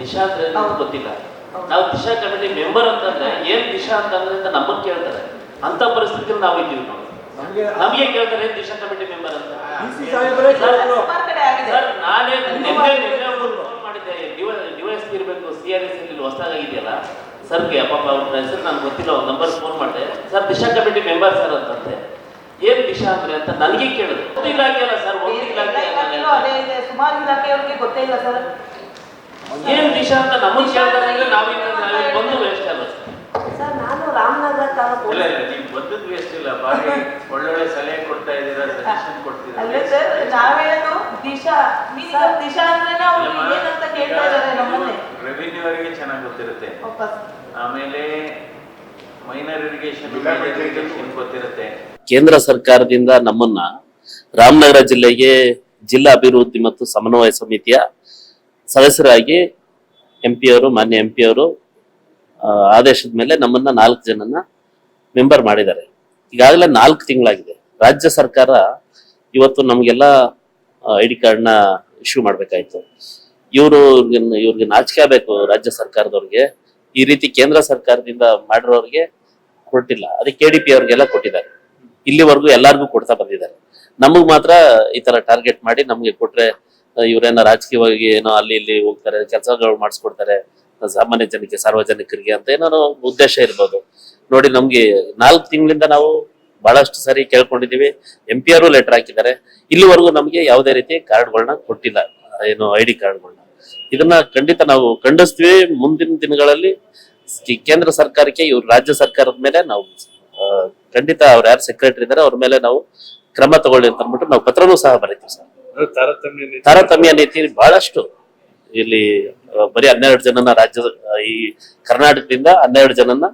ದಿಶಾ ಅಂದ್ರೆ ಏನು ಗೊತ್ತಿಲ್ಲ. ನಾವು ದಿಶಾ ಕಮಿಟಿ ಮೆಂಬರ್ ಅಂತಂದ್ರೆ ಏನ್ ದಿಶಾ ಅಂತಂದ್ರೆ ಅಂತ ನಮ್ಮನ್ನ ಕೇಳ್ತಾರೆ. ಅಂತ ಪರಿಸ್ಥಿತಿಯಲ್ಲಿ ನಾವು ಇದ್ದೀವಿ ನಾವು. ನಮ್ಗೆ ನಮಗೆ ಕೇಳ್ತಾರೆ ಏನ್ ದಿಶಾ ಕಮಿಟಿ ಮೆಂಬರ್ ಅಂತ? ಸರ್ ನಾನೇ ನಿನ್ನೆ ನಿನ್ನೆ ಫೋನ್ ಮಾಡಿದ್ದೆ. ಡಿವೈಸ್ ಇರಬೇಕು ಸಿ ಆರ್ ಎಸ್ ಇಲ್ಲಿ ಹೊಸದಾಗಿದೆಯಲ್ಲ? ಸರ್ಗೆ ಪಾಪ ಅವ್ರ ಹೆಸರು ನಾನು ಗೊತ್ತಿಲ್ಲ ಒಂದು ನಂಬರ್ ಫೋನ್ ಮಾಡಿದೆ. Sir Disha committee member sir ಅಂತಂತೆ. ಏನ್ ದಿಶಾ ಅಂದ್ರೆ ಅಂತ ನನಗೆ ಕೇಳಿದ್ರು. ಇಲಾಖೆ ಅಲ್ಲ ಸರ್ ಒಂದು ಇಲಾಖೆ ಇಲಾಖೆಯಲ್ಲೂ ಅದೇ ಇದೆ. ಸುಮಾರು ಇಲಾಖೆಯವ್ರಿಗೆ ಗೊತ್ತೇ ಇಲ್ಲ ಸರ್. ಏನ್ ದಿಶಾ ಅಂತ ನಮಗ್ ಕೇಳ್ತಾರೆ ಅಂದ್ರೆ ನಾವಿಲ್ಲಿ ಬಂದು ವೇಸ್ಟ್ ಅಲ್ಲ ಸರ್ ನಾನು ರಾಮನಗರ ತಾಲೂಕು ಇಲ್ಲ ಇಲ್ಲ ನೀವು ಬಂದದ್ದು ವೇಸ್ಟ್ ಇಲ್ಲ. ಬಾರಿ ಒಳ್ಳೊಳ್ಳೆ ಸಲಹೆ ಕೊಡ್ತಾ ಇದ್ದೀರಾ ಸಜೆಷನ್ ಕೊಡ್ತೀರಾ? ಅಲ್ಲ ಸರ್ ನಾವೇನು ದಿಶಾ ಸರ್ ದಿಶಾ ಅಂದ್ರೆ ಅವ್ರು ಏನಂತ ಕೇಳ್ತಾ ಇದ್ದಾರೆ ನಮ್ಮನ್ನೇ ರೆವಿನ್ಯೂ ಅವರಿಗೆ ಚೆನ್ನಾಗಿ ಗೊತ್ತಿರುತ್ತೆ. ಆಮೇಲೆ ಮೈನರ್ ಇರಿಗೇಷನ್ ಇರಿಗೇಷನ್ ಗೊತ್ತಿರುತ್ತೆ. ಕೇಂದ್ರ ಸರ್ಕಾರದಿಂದ ನಮ್ಮನ್ನ ರಾಮನಗರ ಜಿಲ್ಲೆಗೆ ಜಿಲ್ಲಾ ಅಭಿವೃದ್ಧಿ ಮತ್ತು ಸಮನ್ವಯ ಸಮಿತಿಯ ಸದಸ್ಯರಾಗಿ ಎಂ ಪಿ ಅವರು, ಮಾನ್ಯ ಎಂ ಪಿ ಅವರು ಆದೇಶದ ಮೇಲೆ ನಮ್ಮನ್ನ ನಾಲ್ಕು ಜನನ ಮೆಂಬರ್ ಮಾಡಿದ್ದಾರೆ. ಈಗಾಗಲೇ ನಾಲ್ಕು ತಿಂಗಳಾಗಿದೆ. ರಾಜ್ಯ ಸರ್ಕಾರ ಇವತ್ತು ನಮಗೆಲ್ಲ ಐ ಡಿ ಕಾರ್ಡ್ನ ಇಶ್ಯೂ ಮಾಡ್ಬೇಕಾಯ್ತು. ಇವರು ಇವ್ರಿಗೆ ನಾಚಿಕೆ ಆಗ್ಬೇಕು ರಾಜ್ಯ ಸರ್ಕಾರದವ್ರಿಗೆ. ಈ ರೀತಿ ಕೇಂದ್ರ ಸರ್ಕಾರದಿಂದ ಮಾಡಿರೋರಿಗೆ ಕೊಟ್ಟಿಲ್ಲ. ಅದಕ್ಕೆ ಕೆ ಡಿ ಪಿ ಅವ್ರಿಗೆಲ್ಲ ಕೊಟ್ಟಿದ್ದಾರೆ. ಇಲ್ಲಿವರೆಗೂ ಎಲ್ಲಾರ್ಗೂ ಕೊಡ್ತಾ ಬಂದಿದ್ದಾರೆ. ನಮಗ್ ಮಾತ್ರ ಈ ತರ ಟಾರ್ಗೆಟ್ ಮಾಡಿ ನಮ್ಗೆ ಕೊಟ್ರೆ ಇವ್ರೇನೋ ರಾಜಕೀಯವಾಗಿ ಏನೋ ಅಲ್ಲಿ ಇಲ್ಲಿ ಹೋಗ್ತಾರೆ, ಕೆಲಸಗಳು ಮಾಡಿಸ್ಕೊಡ್ತಾರೆ, ಸಾಮಾನ್ಯ ಜನಕ್ಕೆ, ಸಾರ್ವಜನಿಕರಿಗೆ ಅಂತ ಏನೋ ಉದ್ದೇಶ ಇರ್ಬೋದು. ನೋಡಿ, ನಮ್ಗೆ ನಾಲ್ಕು ತಿಂಗಳಿಂದ ನಾವು ಬಹಳಷ್ಟು ಸಾರಿ ಕೇಳ್ಕೊಂಡಿದೀವಿ ಎಂ ಪಿ ಅವರು ಲೆಟರ್ ಹಾಕಿದ್ದಾರೆ. ಇಲ್ಲಿವರೆಗೂ ನಮಗೆ ಯಾವುದೇ ರೀತಿ ಕಾರ್ಡ್ಗಳನ್ನ ಕೊಟ್ಟಿಲ್ಲ. ಏನು ಐ ಡಿ ಕಾರ್ಡ್ಗಳನ್ನ ಇದನ್ನ ಖಂಡಿತ ನಾವು ಖಂಡಿಸ್ತೀವಿ. ಮುಂದಿನ ದಿನಗಳಲ್ಲಿ ಕೇಂದ್ರ ಸರ್ಕಾರಕ್ಕೆ, ಇವ್ರು ರಾಜ್ಯ ಸರ್ಕಾರದ ಮೇಲೆ ನಾವು ಖಂಡಿತ ಅವ್ರು ಯಾರು ಸೆಕ್ರೆಟರಿ ಇದ್ದಾರೆ ಅವ್ರ ಮೇಲೆ ನಾವು ಕ್ರಮ ತಗೊಳ್ಳಿ ಅಂತ ಅಂದ್ಬಿಟ್ಟು ನಾವು ಪತ್ರನೂ ಸಹ ಬರೀತೀವಿ ಸರ್. ತಾರತಮ್ಯ ನೀತಿ. ಬಹಳಷ್ಟು ಇಲ್ಲಿ ಬರೀ ಹನ್ನೆರಡು ಜನನ ರಾಜ್ಯ ಈ ಕರ್ನಾಟಕದಿಂದ ಹನ್ನೆರಡು ಜನನ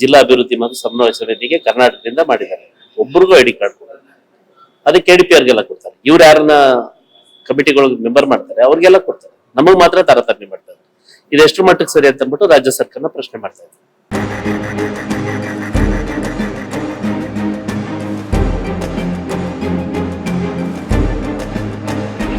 ಜಿಲ್ಲಾ ಅಭಿವೃದ್ಧಿ ಮತ್ತು ಸಮನ್ವಯ ಸಮಿತಿಗೆ ಕರ್ನಾಟಕದಿಂದ ಮಾಡಿದ್ದಾರೆ. ಒಬ್ರಿಗೂ ಐ ಡಿ ಕಾರ್ಡ್ ಕೊಡಲ್ಲ. ಅದಕ್ಕೆ ಕೆ ಡಿ ಪಿ ಅವ್ರಿಗೆಲ್ಲ ಕೊಡ್ತಾರೆ. ಇವ್ರು ಯಾರನ್ನ ಕಮಿಟಿಗಳಿಗೆ ಮೆಂಬರ್ ಮಾಡ್ತಾರೆ, ಅವ್ರಿಗೆಲ್ಲ ಕೊಡ್ತಾರೆ. ನಮಗೆ ಮಾತ್ರ ತಾರತಮ್ಯ ಮಾಡ್ತಾರೆ. ಇದೆಷ್ಟು ಮಟ್ಟಕ್ಕೆ ಸರಿ ಅಂತ ಅಂದ್ಬಿಟ್ಟು ರಾಜ್ಯ ಸರ್ಕಾರನ ಪ್ರಶ್ನೆ ಮಾಡ್ತಾ ಇದ್ದಾರೆ.